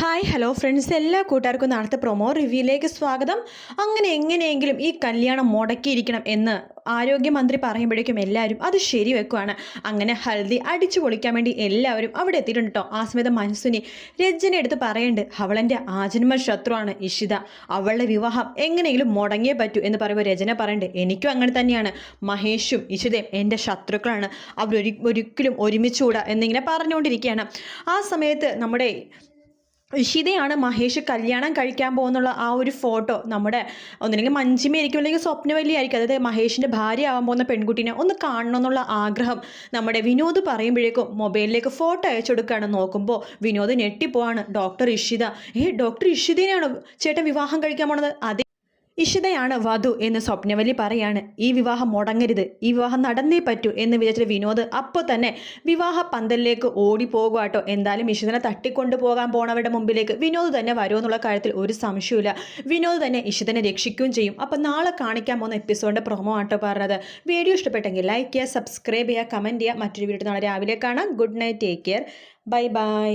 Hi hello friends എല്ലാ കൂട്ടുകാർക്കും നാളത്തെ പ്രൊമോ റിവ്യൂയിലേക്ക് സ്വാഗതം. അങ്ങനെ എങ്ങനെയെങ്കിലും ഈ കല്യാണം മുടക്കിയിരിക്കണം എന്ന് ആരോഗ്യമന്ത്രി പറയുമ്പോഴേക്കും എല്ലാവരും അത് ശരി ശരിവെക്കുവാണ് അങ്ങനെ ഹൽദി അടിച്ചു പൊളിക്കാൻ വേണ്ടി എല്ലാവരും അവിടെ എത്തിയിട്ടുണ്ട് കേട്ടോ ആ സമയത്ത് മനസ്സുനി രജന എടുത്ത് പറയുന്നുണ്ട് അവളെന്റെ ആജന്മ ശത്രുവാണ് ഇഷിത. അവളുടെ വിവാഹം എങ്ങനെയെങ്കിലും മുടങ്ങിയേ പറ്റൂ എന്ന് പറയുമ്പോൾ രചന പറയുന്നുണ്ട് എനിക്കും അങ്ങനെ തന്നെയാണ്. മഹേഷും ഇഷിതയും എന്റെ ശത്രുക്കളാണ്. അവരൊരി ഒരിക്കലും ഒരുമിച്ചുകൂടാ എന്നിങ്ങനെ പറഞ്ഞുകൊണ്ടിരിക്കുകയാണ്. ആ സമയത്ത് നമ്മുടെ ഇഷിതയാണ് മഹേഷ് കല്യാണം കഴിക്കാൻ പോകുന്നുള്ള ആ ഒരു ഫോട്ടോ. നമ്മുടെ ഒന്നില്ലെങ്കിൽ മഞ്ചിമയായിരിക്കും അല്ലെങ്കിൽ സ്വപ്നവല്ലി ആയിരിക്കും. അതായത് മഹേഷിന്റെ ഭാര്യ ആവാൻ പോകുന്ന പെൺകുട്ടിനെ ഒന്ന് കാണണം എന്നുള്ള ആഗ്രഹം നമ്മുടെ വിനോദ് പറയുമ്പോഴേക്കും മൊബൈലിലേക്ക് ഫോട്ടോ അയച്ചു കൊടുക്കുകയാണ്. നോക്കുമ്പോൾ വിനോദ് ഞെട്ടിപ്പോവാണ്. ഡോക്ടർ ഇഷിത ഏ ഡോക്ടർ ഇഷിതനെയാണോ ചേട്ടൻ വിവാഹം കഴിക്കാൻ പോണത്? അതെ ഇഷിതയാണ് വധു എന്ന് സ്വപ്നവലി പറയാണ്. ഈ വിവാഹം മുടങ്ങരുത്. ഈ വിവാഹം നടന്നേ പറ്റൂ എന്ന് വിചാരിച്ച വിനോദ് അപ്പോൾ തന്നെ വിവാഹ പന്തലിലേക്ക് ഓടി പോകുക കേട്ടോ എന്തായാലും ഇഷിതനെ തട്ടിക്കൊണ്ടു പോകാൻ പോണവരുടെ മുമ്പിലേക്ക് വിനോദ് തന്നെ വരുമെന്നുള്ള കാര്യത്തിൽ ഒരു സംശയമില്ല വിനോദ് തന്നെ ഇഷിതനെ രക്ഷിക്കുകയും ചെയ്യും. അപ്പോൾ നാളെ കാണിക്കാൻ പോകുന്ന എപ്പിസോഡിന്റെ പ്രൊമോ ആട്ടോ പറഞ്ഞത്. വീഡിയോ ഇഷ്ടപ്പെട്ടെങ്കിൽ ലൈക്ക് ചെയ്യുക സബ്സ്ക്രൈബ് ചെയ്യുക കമന്റ് ചെയ്യുക. മറ്റൊരു വീഡിയോ നാളെ രാവിലെ കാണാം. Good night take care bye bye